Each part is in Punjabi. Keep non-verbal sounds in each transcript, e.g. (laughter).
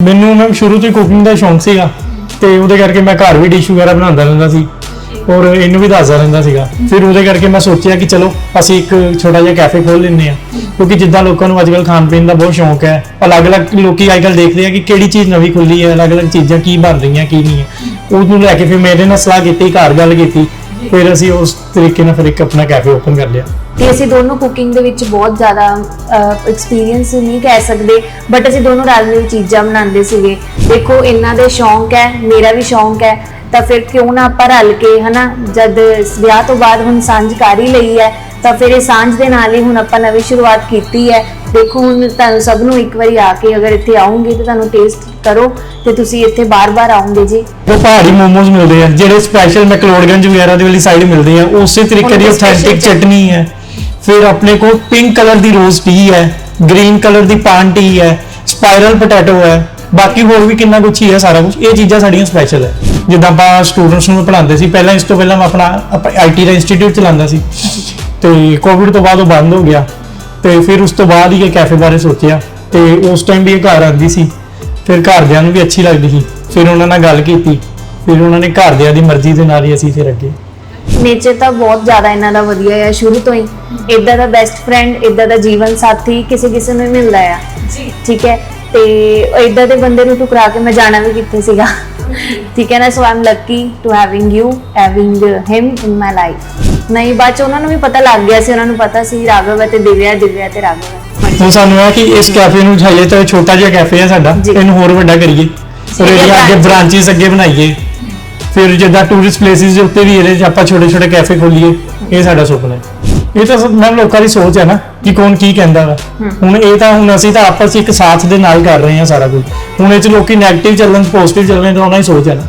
ਮੈਨੂੰ ਮੈਮ ਸ਼ੁਰੂ ਤੋਂ ਹੀ ਕੁਕਿੰਗ ਦਾ ਸ਼ੌਂਕ ਸੀਗਾ ਤੇ ਉਹਦੇ ਕਰਕੇ ਮੈਂ ਘਰ ਵੀ ਡਿਸ਼ ਵਗੈਰਾ ਬਣਾਉਂਦਾ ਰਹਿੰਦਾ ਸੀ ਔਰ ਇਹਨੂੰ ਵੀ ਦੱਸਦਾ ਰਹਿੰਦਾ ਸੀਗਾ। ਫਿਰ ਉਹਦੇ ਕਰਕੇ ਮੈਂ ਸੋਚਿਆ ਕਿ ਚਲੋ ਅਸੀਂ ਇੱਕ ਛੋਟਾ ਜਿਹਾ ਕੈਫੇ ਖੋਲ ਲੈਂਦੇ ਆ ਕਿਉਂਕਿ ਜਿੱਦਾਂ ਲੋਕਾਂ ਨੂੰ ਅੱਜਕੱਲ ਖਾਣ ਪੀਣ ਦਾ ਬਹੁਤ ਸ਼ੌਂਕ ਹੈ, ਅਲੱਗ-ਅਲੱਗ ਲੋਕੀ ਅੱਜਕੱਲ ਦੇਖਦੇ ਆ ਕਿ ਕਿਹੜੀ ਚੀਜ਼ ਨਵੀਂ ਖੁੱਲੀ ਹੈ, ਅਲੱਗ-ਅਲੱਗ ਚੀਜ਼ਾਂ ਕੀ ਬਣ ਰਹੀਆਂ, ਕੀ ਨਹੀਂ ਹੈ। ਉਹਨੂੰ ਲੈ ਕੇ ਫਿਰ ਮੇਰੇ ਨਾਲ ਸਲਾਹ ਕੀਤੀ, ਘਰ ਗੱਲ ਕੀਤੀ, ਫਿਰ ਅਸੀਂ ਉਸ ਤਰੀਕੇ ਨਾਲ ਫਿਰ ਇੱਕ ਆਪਣਾ ਕੈਫੇ ਓਪਨ ਕਰ ਲਿਆ। ਤੇ ਅਸੀਂ ਦੋਨੋਂ ਕੁਕਿੰਗ ਦੇ ਵਿੱਚ ਬਹੁਤ ਜ਼ਿਆਦਾ ਐਕਸਪੀਰੀਅੰਸ ਨਹੀਂ ਕਹਿ ਸਕਦੇ ਬਟ ਅਸੀਂ ਦੋਨੋਂ ਰਲ ਮਿਲ ਚੀਜ਼ਾਂ ਬਣਾਉਂਦੇ ਸੀਗੇ। ਦੇਖੋ ਇਹਨਾਂ ਦੇ ਸ਼ੌਂਕ ਹੈ ਮੇਰਾ ਵੀ ਸ਼ੌਂਕ ਹੈ ਤਾਂ ਫਿਰ ਕਿਉਂ ਨਾ ਆਪਾਂ ਰਲ ਕੇ ਹਨਾ ਜਦ ਵਿਆਹ ਤੋਂ ਬਾਅਦ ਹੁਣ ਸਾਂਝ ਕਰ ਹੀ ਲਈ ਹੈ ਤਾਂ ਫਿਰ ਇਹ ਸਾਂਝ ਦੇ ਨਾਲ ਹੀ ਹੁਣ ਆਪਾਂ ਨਵੀਂ ਸ਼ੁਰੂਆਤ ਕੀਤੀ ਹੈ। ਦੇਖੋ ਹੁਣ ਤੁਹਾਨੂੰ ਸਭ ਨੂੰ ਇੱਕ ਵਾਰੀ ਆ ਕੇ ਅਗਰ ਇੱਥੇ ਆਉਂਗੇ ਤਾਂ ਤੁਹਾਨੂੰ ਟੇਸਟ ਕਰੋ ਤੇ ਤੁਸੀਂ ਇੱਥੇ ਬਾਰ-ਬਾਰ ਆਉਂਗੇ ਜੀ। ਉਹ ਪਹਾੜੀ ਮੋਮੋਜ਼ ਮਿਲਦੇ ਆ ਜਿਹੜੇ ਸਪੈਸ਼ਲ ਮੈਕਲੋਡਗੰਜ ਵਗੈਰਾ ਦੀ ਵਾਲੀ ਸਾਈਡ ਮਿਲਦੇ ਆ ਉਸੇ ਤਰੀਕੇ ਦੀ ਆਥੈਂਟਿਕ ਚਟਨੀ ਹੈ। ਫਿਰ ਆਪਣੇ ਕੋਲ ਪਿੰਕ ਕਲਰ ਦੀ ਰੋਜ਼ ਟੀ ਹੈ ਗ੍ਰੀਨ ਕਲਰ ਦੀ ਪਾਨ ਟੀ ਹੈ ਸਪਾਈਰਲ ਪੋਟੈਟੋ ਹੈ ਬਾਕੀ ਹੋਰ ਵੀ ਕਿੰਨਾ ਕੁਝ ਹੀ ਹੈ ਸਾਰਾ ਕੁਝ ਇਹ ਚੀਜ਼ਾਂ ਸਾਡੀਆਂ ਸਪੈਸ਼ਲ ਹੈ ਜਿੱਦਾਂ ਆਪਾਂ ਸਟੂਡੈਂਟਸ ਨੂੰ ਪੜ੍ਹਾਉਂਦੇ ਸੀ ਪਹਿਲਾਂ ਇਸ ਤੋਂ ਪਹਿਲਾਂ ਮੈਂ ਆਪਣਾ ਆਈਟੀ ਦਾ ਇੰਸਟੀਚਿਊਟ ਚਲਾਉਂਦਾ ਸੀ ਤੇ ਕੋਵਿਡ ਤੋਂ ਬਾਅਦ ਉਹ ਬੰਦ ਹੋ ਗਿਆ ਤੇ ਫਿਰ ਉਸ ਤੋਂ ਬਾਅਦ ਹੀ ਇਹ ਕੈਫੇ ਬਾਰੇ ਸੋਚਿਆ ਤੇ ਉਸ ਟਾਈਮ ਵੀ ਇਹ ਘਰ ਆਂਦੀ ਸੀ ਫਿਰ ਘਰਦਿਆਂ ਨੂੰ ਵੀ ਅੱਛੀ ਲੱਗਦੀ ਸੀ ਫਿਰ ਉਹਨਾਂ ਨਾਲ ਗੱਲ ਕੀਤੀ ਫਿਰ ਉਹਨਾਂ ਨੇ ਘਰਦਿਆਂ ਦੀ ਮਰਜ਼ੀ ਦੇ ਨਾਲ ਹੀ ਅਸੀਂ ਫਿਰ ਅੱਗੇ ਨੇਚਰ ਤਾਂ ਬਹੁਤ ਜ਼ਿਆਦਾ ਇਹਨਾਂ ਦਾ ਵਧੀਆ ਹੈ ਸ਼ੁਰੂ ਤੋਂ ਹੀ। ਇਦਾਂ ਦਾ ਬੈਸਟ ਫਰੈਂਡ ਇਦਾਂ ਦਾ ਜੀਵਨ ਸਾਥੀ ਕਿਸੇ ਕਿਸੇ ਨੂੰ ਹੀ ਮਿਲਦਾ ਆ। ਜੀ। ਠੀਕ ਹੈ? ਤੇ ਇਦਾਂ ਦੇ ਬੰਦੇ ਨੂੰ ਟੁਕਰਾ ਕੇ ਮੈਂ ਜਾਣਾ ਵੀ ਕਿੱਥੇ ਸੀਗਾ। ਠੀਕ ਹੈ ਨਾ so I'm lucky to having you having him in my life ਨਹੀਂ ਬਾਅਦ ਚ ਉਹਨਾਂ ਨੂੰ ਵੀ ਪਤਾ ਲੱਗ ਗਿਆ ਸੀ ਉਹਨਾਂ ਨੂੰ ਪਤਾ ਸੀ ਰਾਘਵ ਹੈ ਤੇ ਦਿਵਿਆ ਦਿਵਿਆ ਤੇ ਰਾਘਵ ਹੈ। ਹੁਣ ਸਾਨੂੰ ਇਹ ਕਿ ਇਸ ਕੈਫੇ ਨੂੰ ਹਜੇ ਤਾਂ ਛੋਟਾ ਜਿਹਾ ਕੈਫੇ ਹੈ ਸਾਡਾ। ਇਹਨੂੰ ਹੋਰ ਵੱਡਾ ਕਰੀਏ। ਇਹਦੀਆਂ ਇਹਦੀਆਂ ਅੱਗੇ ਬ੍ਰਾਂਚਸ ਅੱਗੇ ਬਣਾਈਏ। ਫਿਰ ਜਿੱਦਾਂ ਟੂਰਿਸਟ ਪਲੇਸਿਸ ਦੇ ਉੱਤੇ ਵੀ ਇਹਦੇ 'ਚ ਆਪਾਂ ਛੋਟੇ ਛੋਟੇ ਕੈਫੇ ਖੋਲੀਏ ਇਹ ਸਾਡਾ ਸੁਪਨਾ ਹੈ। ਇਹ ਤਾਂ ਸਭ ਮੈਂ ਲੋਕਾਂ ਦੀ ਸੋਚ ਹੈ ਨਾ ਕਿ ਕੌਣ ਕੀ ਕਹਿੰਦਾ ਵਾ। ਹੁਣ ਇਹ ਤਾਂ ਹੁਣ ਅਸੀਂ ਤਾਂ ਆਪਸ ਇੱਕ ਸਾਥ ਦੇ ਨਾਲ ਕਰ ਰਹੇ ਹਾਂ ਸਾਰਾ ਕੁਝ। ਹੁਣ ਇਹ 'ਚ ਲੋਕੀ 네ਗੇਟਿਵ ਚੱਲਣ ਪੋਜ਼ਿਟਿਵ ਚੱਲਣ ਤਾਂ ਉਹਨਾਂ ਦੀ ਸੋਚ ਹੈ ਨਾ।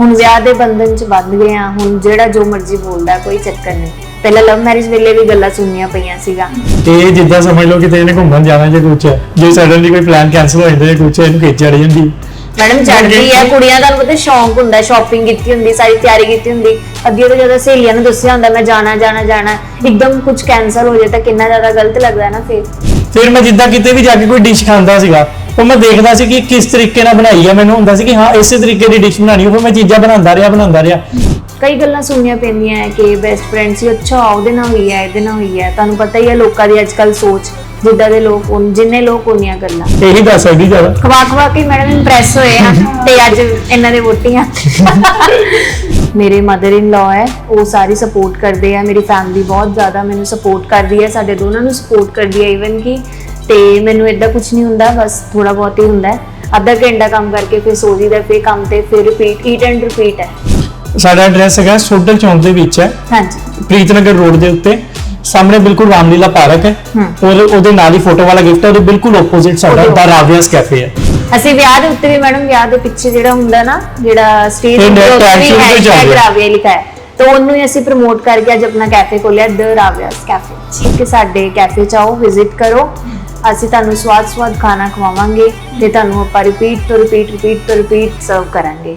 ਹੁਣ ਵਿਆਹ ਦੇ ਬੰਧਨ ਚ ਬੰਦ ਗਏ ਆ ਹੁਣ ਜਿਹੜਾ ਜੋ ਮਰਜ਼ੀ ਬੋਲਦਾ ਕੋਈ ਚੱਕਰ ਨਹੀਂ। ਪਹਿਲਾਂ ਲਵ ਮੈਰਿਜ ਵੇਲੇ ਵੀ ਗੱਲਾਂ ਸੁਣਨੀਆਂ ਪਈਆਂ ਸੀਗਾ। ਤੇ ਜਿੱਦਾਂ ਸਮਝ ਲਓ ਕਿ ਇਹਨੇ ਘੁੰਮਣ ਜਾਣਾ ਜਾਂ ਕੁਝ ਜੇ ਸਡਨਲੀ ਕੋਈ ਪਲਾਨ ਕੈਨਸਲ ਹੋ ਜਾਂਦਾ ਜਾਂ ਕੁਝ ਇਹਨੂੰ ਖਿੱਚ ਚੜ ਜਾਂਦੀ। ਮੈਡਮ ਚੜਦੀ ਹੈ ਕੁੜੀਆਂ ਦਾ ਪਤਾ ਸ਼ੌਂਕ ਹੁੰਦਾ ਸ਼ਾਪਿੰਗ ਕੀਤੀ ਹੁੰਦੀ ਸਾਰੀ ਤਿਆਰੀ ਕੀਤੀ ਹੁੰਦੀ। ਅੱਗੇ ਤੋਂ ਜਦੋਂ ਸਹੇਲੀਆਂ ਨੂੰ ਦੱਸਿਆ ਹੁੰਦਾ ਮੈਂ ਜਾਣਾ ਜਾਣਾ ਜਾਣਾ ਇੱਕਦਮ ਕੁਝ ਕੈਨਸਲ ਹੋ ਜਾਏ ਤਾਂ ਕਿੰਨਾ ਜ਼ਿਆਦਾ ਗਲਤ ਲੱਗਦਾ ਹੈ ਨਾ ਫਿਰ। ਫਿਰ ਮੈਂ ਜਿੱਦਾਂ ਕਿਤੇ ਵੀ ਜਾ ਕੇ ਕੋਈ ਡਿਸ਼ ਖਾਂਦਾ ਸੀਗਾ ਉਹ ਮੈਂ ਦੇਖਦਾ ਸੀ ਕਿ ਕਿਸ ਤਰੀਕੇ ਨਾਲ ਬਣਾਈ ਹੈ ਮੈਨੂੰ ਹੁੰਦਾ ਸੀ ਕਿ ਹਾਂ ਇਸੇ ਤਰੀਕੇ ਦੀ ਡਿਸ਼ ਬਣਾਣੀ ਉਹ ਫਿਰ ਮੈਂ ਚੀਜ਼ਾਂ ਬਣਾਉਂਦਾ ਰਿਹਾ ਬਣਾਉਂਦਾ ਰਿਹਾ। ਕਈ ਗੱਲਾਂ ਸੁਣਨੀਆਂ ਪੈਂਦੀਆਂ ਹੈ ਕਿ ਬੈਸਟ ਫਰੈਂਡ ਸੀ ਅੱਛਾ ਉਹਦੇ ਨਾਲ ਹੋਈ ਹੈ ਇਹਦੇ ਨਾਲ ਹੋਈ ਹੈ ਤੁਹਾਨੂੰ ਪਤਾ ਹੀ ਹੈ ਲੋਕਾਂ ਦੀ ਅੱਜਕੱਲ ਸੋਚ। ਜਿੱਦਾਂ ਦੇ ਲੋਕ ਉਨ ਜਿੰਨੇ ਲੋਕ ਉਨੀਆਂ ਗੱਲਾਂ। ਇਹੀ ਦੱਸ ਸਕਦੀ ਜ਼ਿਆਦਾ। ਖਵਾ ਖਵਾ ਕੇ ਮੈਡਮ ਇੰਪ੍ਰੈਸ ਹੋਏ ਆ ਤੇ ਅੱਜ ਇਹਨਾਂ ਦੇ ਵੋਟੀਆਂ। ਮੇਰੇ ਮਦਰ ਇਨ ਲਾ ਹੈ ਉਹ ਸਾਰੀ ਸਪੋਰਟ ਕਰਦੇ ਆ ਮੇਰੀ ਫੈਮਿਲੀ ਬਹੁਤ ਜ਼ਿਆਦਾ ਮੈਨੂੰ ਸਪੋਰਟ ਕਰਦੀ ਹੈ ਸਾਡੇ ਦੋਨਾਂ ਨੂੰ ਸਪੋਰਟ ਕਰਦੀ ਹੈ ਇਵਨ ਕਿ ਤੇ ਮੈਨੂੰ ਇਦਾਂ ਕੁਝ ਨਹੀਂ ਹੁੰਦਾ ਬਸ ਥੋੜਾ ਬਹੁਤ ਹੀ ਹੁੰਦਾ ਹੈ। ਅੱਧਾ ਘੰਟਾ ਕੰਮ ਕਰਕੇ ਫਿਰ ਸੋ ਜੀਦਾ ਫਿਰ ਕੰਮ ਤੇ ਫਿਰ ਰਿਪੀਟ ਈਟ ਐਂਡ ਰਿਪੀਟ ਹੈ। ਸਾਡਾ ਐਡਰੈਸ ਹੈਗਾ ਸੋਡਲ ਚੌਂਕ ਦੇ ਵਿੱਚ ਹੈ। ਹਾਂਜੀ। ਪ੍ਰੀਤਨਗਰ ਰੋਡ ਦੇ ਉੱਤੇ। ਸਾਹਮਣੇ ਬਿਲਕੁਲ ਰਾਮਲੀਲਾ ਪਾਰਕ ਹੈ। ਔਰ ਉਹਦੇ ਨਾਲ ਹੀ ਫੋਟੋ ਵਾਲਾ ਗਿਫਟ ਹੈ ਉਹਦੇ ਬਿਲਕੁਲ ਆਪੋਜ਼ਿਟ ਸਾਡਾ ਦਾ ਰਾਵਿਆਸ ਕੈਫੇ ਹੈ। ਅਸੀਂ ਵਿਆਹ ਦੇ ਉੱਤੇ ਵੀ ਮੈਡਮ ਵਿਆਹ ਦੇ ਪਿੱਛੇ ਜਿਹੜਾ ਹੁੰਦਾ ਨਾ ਜਿਹੜਾ ਸਟੇਜ ਤੋਂ ਰਿਹਾ। ਰਾਵੀਆ ਲਿਖਾ ਹੈ। ਤਾਂ ਉਹਨੂੰ ਹੀ ਅਸੀਂ ਪ੍ਰਮੋਟ ਕਰਕੇ ਅੱਜ ਆਪਣਾ ਕੈਫੇ ਖੋਲਿਆ ਦ ਰਾਵਿਆਸ ਕੈਫੇ ਠੀਕ ਹੈ ਸਾਡੇ ਕੈਫੇ ਚ ਆਓ ਵਿਜ਼ਿਟ ਕਰੋ। ਅਸੀਂ ਤੁਹਾਨੂੰ ਸਵਾਦ ਸਵਾਦ ਖਾਣਾ ਖਵਾਵਾਂਗੇ ਤੇ ਤੁਹਾਨੂੰ ਆਪਾਂ ਰਿਪੀਟ ਤੋਂ ਰਿਪੀਟ ਰਿਪੀਟ ਤੋਂ ਰਿਪੀਟ ਸਰਵ ਕਰਾਂਗੇ।